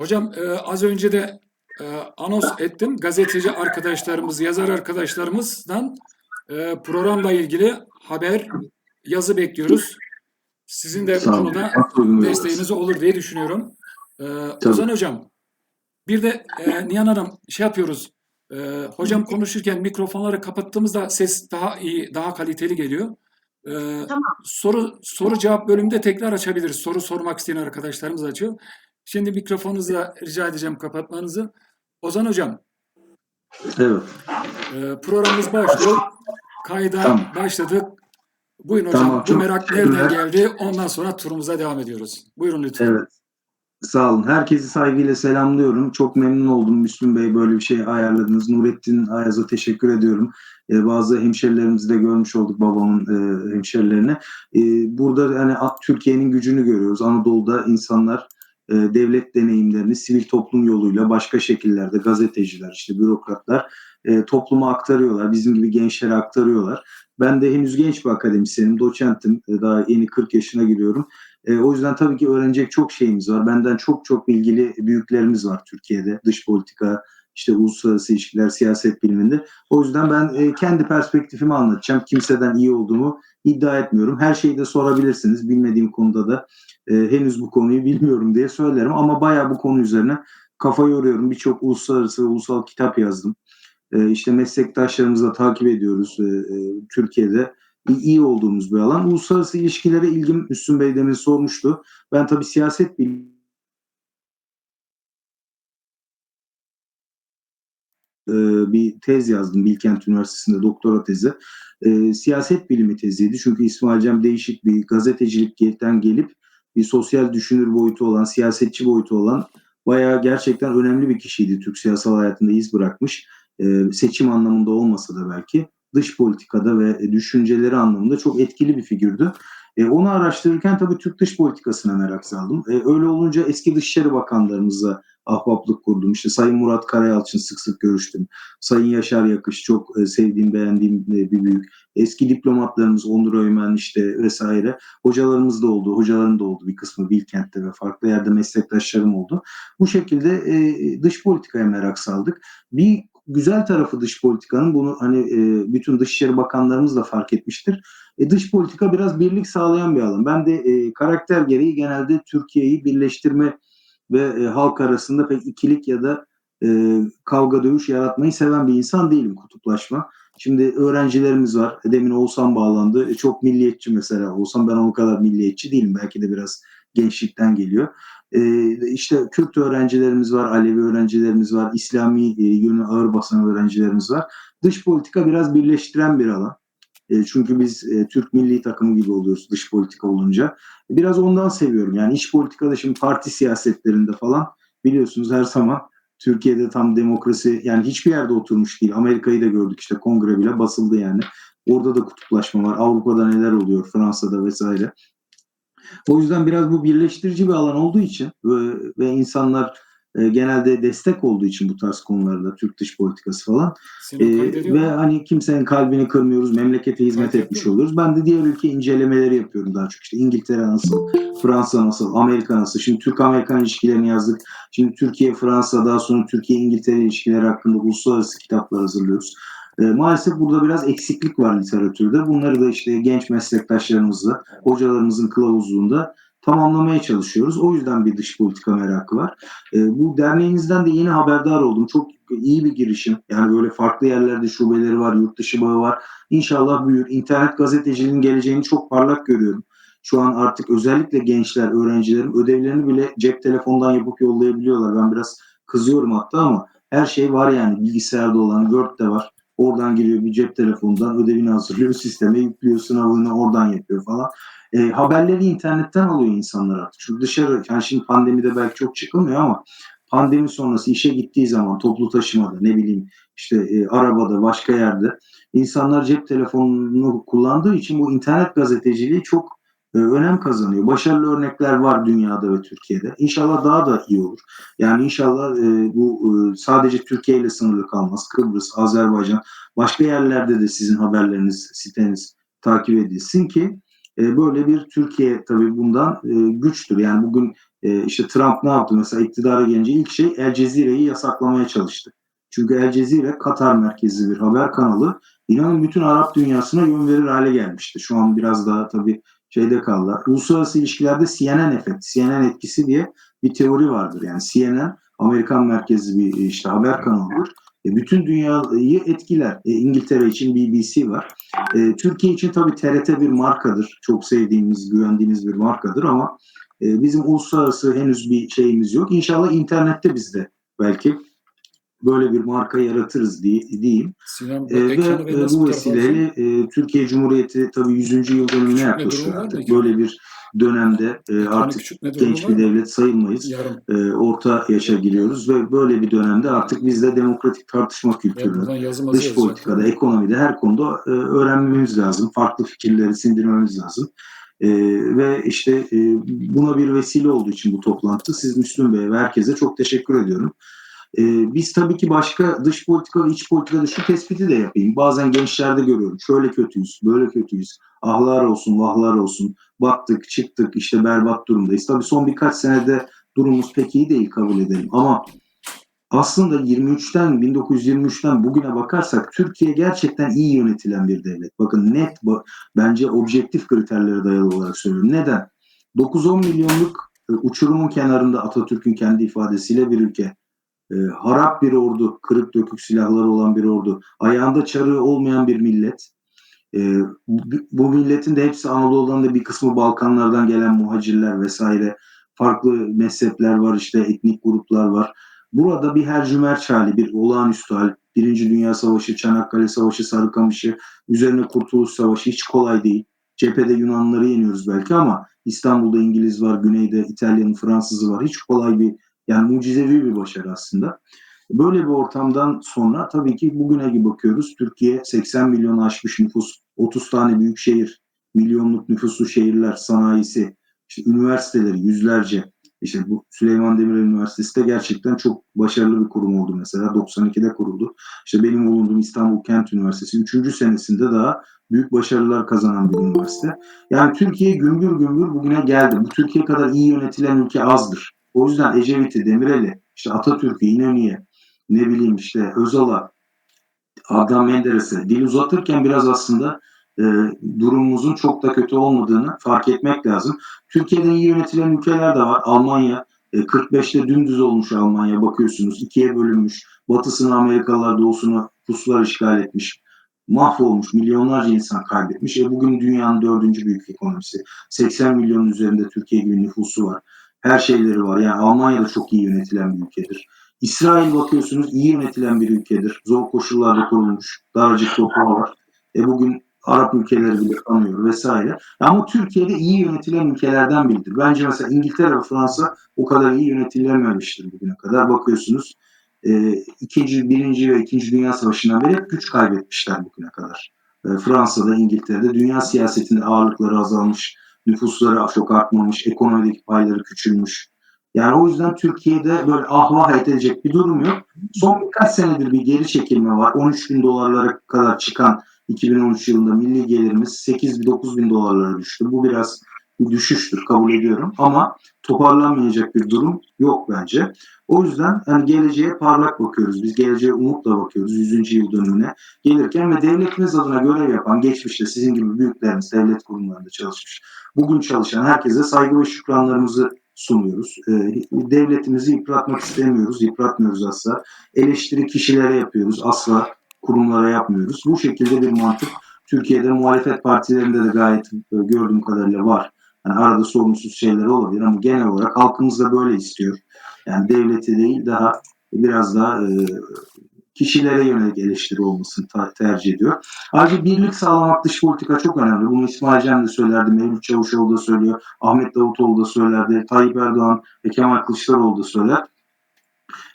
Hocam e, az önce de e, anons ettim. Gazeteci arkadaşlarımız, yazar arkadaşlarımızdan e, programla ilgili haber, yazı bekliyoruz. Sizin de bu konuda desteğiniz olur diye düşünüyorum. E, Tabii. Ozan Hocam, bir de e, Nihan Hanım şey yapıyoruz. E, hocam konuşurken mikrofonları kapattığımızda ses daha iyi, daha kaliteli geliyor. E, Tamam. Soru soru cevap bölümünde tekrar açabiliriz. Soru sormak isteyen arkadaşlarımız açıyor. Şimdi mikrofonunuzu rica edeceğim kapatmanızı. Ozan Hocam, Evet. e, programımız başlıyor. Kayda Tamam. başladık. Buyurun hocam. Tamam, Bu merak nereden geldi? Ondan sonra turumuza devam ediyoruz. Buyurun lütfen. Evet. Sağ olun. Herkesi saygıyla selamlıyorum. Çok memnun oldum Müslüm Bey böyle bir şey ayarladınız. Nurettin Ayaz'a teşekkür ediyorum. Ee, bazı hemşerilerimizi de görmüş olduk babamın e, hemşerilerini. Ee, burada yani a- Türkiye'nin gücünü görüyoruz. Anadolu'da insanlar e, devlet deneyimlerini sivil toplum yoluyla başka şekillerde gazeteciler, işte bürokratlar e, topluma aktarıyorlar. Bizim gibi gençlere aktarıyorlar. Ben de henüz genç bir akademisyenim, doçentim. E, daha yeni 40 yaşına giriyorum. E, o yüzden tabii ki öğrenecek çok şeyimiz var. Benden çok çok bilgili büyüklerimiz var Türkiye'de. Dış politika, işte uluslararası ilişkiler, siyaset biliminde. O yüzden ben e, kendi perspektifimi anlatacağım. Kimseden iyi olduğumu iddia etmiyorum. Her şeyi de sorabilirsiniz. Bilmediğim konuda da e, henüz bu konuyu bilmiyorum diye söylerim. Ama bayağı bu konu üzerine kafa yoruyorum. Birçok uluslararası ve ulusal kitap yazdım. E, işte meslektaşlarımızla takip ediyoruz e, Türkiye'de iyi olduğumuz bir alan. Uluslararası ilişkilere ilgim Müslüm Bey demin sormuştu. Ben tabii siyaset bilimi e, bir tez yazdım Bilkent Üniversitesi'nde doktora tezi. E, siyaset bilimi teziydi. Çünkü İsmail Cem değişik bir gazetecilikten gelip bir sosyal düşünür boyutu olan, siyasetçi boyutu olan bayağı gerçekten önemli bir kişiydi. Türk siyasal hayatında iz bırakmış. E, seçim anlamında olmasa da belki dış politikada ve düşünceleri anlamında çok etkili bir figürdü. E, onu araştırırken tabii Türk dış politikasına merak saldım. E, öyle olunca eski Dışişleri Bakanlarımızla ahbaplık kurdum. İşte Sayın Murat Karayalçın sık sık görüştüm. Sayın Yaşar Yakış çok e, sevdiğim, beğendiğim e, bir büyük. Eski diplomatlarımız Onur Öymen işte vesaire. Hocalarımız da oldu, hocalarım da oldu bir kısmı Bilkent'te ve farklı yerde meslektaşlarım oldu. Bu şekilde e, dış politikaya merak saldık. Bir güzel tarafı dış politikanın bunu hani e, bütün dışişleri bakanlarımız da fark etmiştir. E, dış politika biraz birlik sağlayan bir alan. Ben de e, karakter gereği genelde Türkiye'yi birleştirme ve e, halk arasında pek ikilik ya da e, kavga dövüş yaratmayı seven bir insan değilim kutuplaşma. Şimdi öğrencilerimiz var. Demin Oğuzhan bağlandı. E, çok milliyetçi mesela. Oğuzhan ben o kadar milliyetçi değilim. Belki de biraz gençlikten geliyor. E, işte Kürt öğrencilerimiz var, Alevi öğrencilerimiz var, İslami e, yönü ağır basan öğrencilerimiz var. Dış politika biraz birleştiren bir alan. E, çünkü biz e, Türk milli takımı gibi oluyoruz dış politika olunca. Biraz ondan seviyorum. Yani iç politikada şimdi parti siyasetlerinde falan biliyorsunuz her zaman Türkiye'de tam demokrasi yani hiçbir yerde oturmuş değil. Amerika'yı da gördük işte kongre bile basıldı yani. Orada da kutuplaşma var. Avrupa'da neler oluyor Fransa'da vesaire. O yüzden biraz bu birleştirici bir alan olduğu için ve, ve insanlar e, genelde destek olduğu için bu tarz konularda Türk dış politikası falan kaydediyor ve hani kimsenin kalbini kırmıyoruz, memlekete hizmet Fark etmiş ettim. oluyoruz. Ben de diğer ülke incelemeleri yapıyorum daha çok. İşte İngiltere nasıl, Fransa nasıl, Amerika nasıl. Şimdi Türk-Amerikan ilişkilerini yazdık. Şimdi Türkiye-Fransa, daha sonra Türkiye-İngiltere ilişkileri hakkında uluslararası kitaplar hazırlıyoruz. Ee, maalesef burada biraz eksiklik var literatürde. Bunları da işte genç meslektaşlarımızla, hocalarımızın kılavuzluğunda tamamlamaya çalışıyoruz. O yüzden bir dış politika merakı var. E, bu derneğinizden de yeni haberdar oldum. Çok iyi bir girişim. Yani böyle farklı yerlerde şubeleri var, yurt dışı bağı var. İnşallah büyür. İnternet gazeteciliğinin geleceğini çok parlak görüyorum. Şu an artık özellikle gençler, öğrencilerim ödevlerini bile cep telefondan yapıp yollayabiliyorlar. Ben biraz kızıyorum hatta ama her şey var yani. Bilgisayarda olan, Word'de var. Oradan giriyor bir cep telefonundan ödevini hazırlıyor, sisteme yüklüyor, sınavını oradan yapıyor falan. E, haberleri internetten alıyor insanlar artık. Şu dışarı, yani şimdi pandemide belki çok çıkılmıyor ama pandemi sonrası işe gittiği zaman toplu taşımada ne bileyim işte e, arabada başka yerde insanlar cep telefonunu kullandığı için bu internet gazeteciliği çok e, önem kazanıyor. Başarılı örnekler var dünyada ve Türkiye'de. İnşallah daha da iyi olur. Yani inşallah e, bu e, sadece Türkiye ile sınırlı kalmaz. Kıbrıs, Azerbaycan, başka yerlerde de sizin haberleriniz, siteniz takip edilsin ki e, böyle bir Türkiye tabii bundan e, güçtür. Yani bugün e, işte Trump ne yaptı mesela iktidara gelince ilk şey El Cezire'yi yasaklamaya çalıştı. Çünkü El Cezire Katar merkezli bir haber kanalı. İnanın bütün Arap dünyasına yön verir hale gelmişti. Şu an biraz daha tabii şeyde kaldı. Uluslararası ilişkilerde CNN efekt, CNN etkisi diye bir teori vardır. Yani CNN Amerikan merkezli bir işte haber kanalıdır. E, bütün dünyayı etkiler. E, İngiltere için BBC var. E, Türkiye için tabii TRT bir markadır. Çok sevdiğimiz, güvendiğimiz bir markadır ama bizim uluslararası henüz bir şeyimiz yok. İnşallah internette biz de belki böyle bir marka yaratırız diye, diyeyim. Sinan, E, ve e, bu vesileyle e, Türkiye Cumhuriyeti tabii 100. yıl dönümüne yaklaşıyor artık. Böyle bir dönemde e, artık genç bir devlet sayılmayız. E, orta yaşa giriyoruz ve böyle bir dönemde artık biz de demokratik tartışma kültürünü, dış politikada, ekonomide, her konuda e, öğrenmemiz lazım. Farklı fikirleri sindirmemiz lazım. E, ve işte e, buna bir vesile olduğu için bu toplantı. Siz Müslüm Bey ve herkese çok teşekkür ediyorum. E, biz tabii ki başka dış politika ve iç politikada şu tespiti de yapayım. Bazen gençlerde görüyorum. Şöyle kötüyüz, böyle kötüyüz. Ahlar olsun, vahlar olsun. Battık, çıktık, işte berbat durumdayız. Tabii son birkaç senede durumumuz pek iyi değil kabul edelim. Ama aslında 23'ten 1923'ten bugüne bakarsak Türkiye gerçekten iyi yönetilen bir devlet. Bakın net bence objektif kriterlere dayalı olarak söylüyorum. Neden? 9-10 milyonluk e, uçurumun kenarında Atatürk'ün kendi ifadesiyle bir ülke. E, harap bir ordu, kırık dökük silahları olan bir ordu, ayağında çarığı olmayan bir millet. E, bu, milletin de hepsi Anadolu'dan da bir kısmı Balkanlardan gelen muhacirler vesaire. Farklı mezhepler var işte etnik gruplar var. Burada bir hercümerç hali, bir olağanüstü hal, Birinci Dünya Savaşı, Çanakkale Savaşı, Sarıkamış'ı, üzerine Kurtuluş Savaşı hiç kolay değil. Cephede Yunanlıları yeniyoruz belki ama İstanbul'da İngiliz var, Güney'de İtalyan, Fransızı var. Hiç kolay bir, yani mucizevi bir başarı aslında. Böyle bir ortamdan sonra tabii ki bugüne gibi bakıyoruz. Türkiye 80 milyonu aşmış nüfus, 30 tane büyük şehir, milyonluk nüfuslu şehirler, sanayisi, işte üniversiteleri yüzlerce, işte bu Süleyman Demirel Üniversitesi de gerçekten çok başarılı bir kurum oldu mesela. 92'de kuruldu. İşte benim bulunduğum İstanbul Kent Üniversitesi 3. senesinde daha büyük başarılar kazanan bir üniversite. Yani Türkiye gümbür gümbür bugüne geldi. Bu Türkiye kadar iyi yönetilen ülke azdır. O yüzden Ecevit'i, Demirel'i, işte Atatürk'ü, İnönü'ye, ne bileyim işte Özal'a, Adnan Menderes'e dil uzatırken biraz aslında e, durumumuzun çok da kötü olmadığını fark etmek lazım. Türkiye'de iyi yönetilen ülkeler de var. Almanya e, 45'te dümdüz olmuş Almanya bakıyorsunuz. ikiye bölünmüş. Batısını Amerikalılar doğusunu Ruslar işgal etmiş. Mahvolmuş. Milyonlarca insan kaybetmiş. E, bugün dünyanın dördüncü büyük ekonomisi. 80 milyonun üzerinde Türkiye gibi nüfusu var. Her şeyleri var. Yani Almanya da çok iyi yönetilen bir ülkedir. İsrail bakıyorsunuz iyi yönetilen bir ülkedir. Zor koşullarda kurulmuş. Daracık toprağı var. E bugün Arap ülkeleri bile tanıyor vesaire. Ama Türkiye'de iyi yönetilen ülkelerden biridir. Bence mesela İngiltere ve Fransa o kadar iyi yönetilememiştir bugüne kadar. Bakıyorsunuz e, ikinci, birinci ve ikinci Dünya Savaşı'ndan beri hep güç kaybetmişler bugüne kadar. E, Fransa'da, İngiltere'de dünya siyasetinde ağırlıkları azalmış, nüfusları çok artmamış, ekonomideki payları küçülmüş. Yani o yüzden Türkiye'de böyle ahvah edecek bir durum yok. Son birkaç senedir bir geri çekilme var. 13 bin dolarlara kadar çıkan 2013 yılında milli gelirimiz 8-9 bin dolarlara düştü. Bu biraz bir düşüştür kabul ediyorum ama toparlanmayacak bir durum yok bence. O yüzden yani geleceğe parlak bakıyoruz. Biz geleceğe umutla bakıyoruz 100. yıl dönümüne gelirken ve devletimiz adına görev yapan geçmişte sizin gibi büyüklerimiz devlet kurumlarında çalışmış. Bugün çalışan herkese saygı ve şükranlarımızı sunuyoruz. E, devletimizi yıpratmak istemiyoruz, yıpratmıyoruz asla. Eleştiri kişilere yapıyoruz, asla kurumlara yapmıyoruz. Bu şekilde bir mantık Türkiye'de muhalefet partilerinde de gayet e, gördüğüm kadarıyla var. Yani arada sorumsuz şeyler olabilir ama genel olarak halkımız da böyle istiyor. Yani devleti değil daha biraz daha e, kişilere yönelik eleştiri olmasını tercih ediyor. Ayrıca birlik sağlamak dış politika çok önemli. Bunu İsmail Cem de söylerdi, Mevlüt Çavuşoğlu da söylüyor, Ahmet Davutoğlu da söylerdi, Tayyip Erdoğan ve Kemal Kılıçdaroğlu da söyler.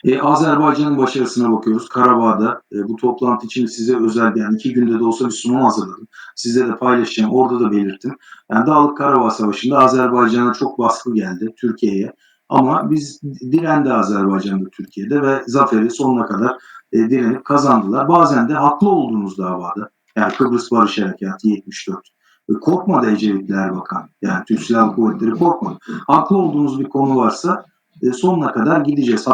Ee, Azerbaycan'ın başarısına bakıyoruz. Karabağ'da e, bu toplantı için size özel yani iki günde de olsa bir sunum hazırladım. Size de paylaşacağım. Orada da belirttim. Yani Dağlık Karabağ Savaşı'nda Azerbaycan'a çok baskı geldi Türkiye'ye. Ama biz direndi Azerbaycan'da Türkiye'de ve zaferi sonuna kadar e, direnip kazandılar. Bazen de haklı olduğunuz davada. Yani Kıbrıs Barış Harekatı 74. E, korkmadı Ecevitli Erbakan. Yani Türk Silahlı Kuvvetleri korkmadı. Haklı olduğunuz bir konu varsa e, sonuna kadar gideceğiz.